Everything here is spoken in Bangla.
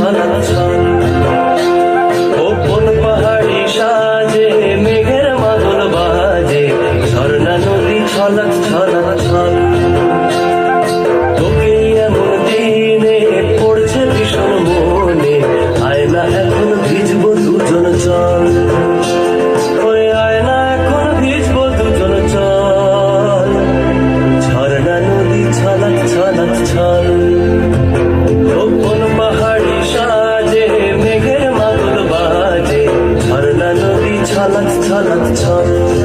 চলাচল গোপন পাহাড়ি সাজে মেঘের মাদল বাজে ঝর্ণা নদী ছলাক ছলাচল ছলাক ছলাক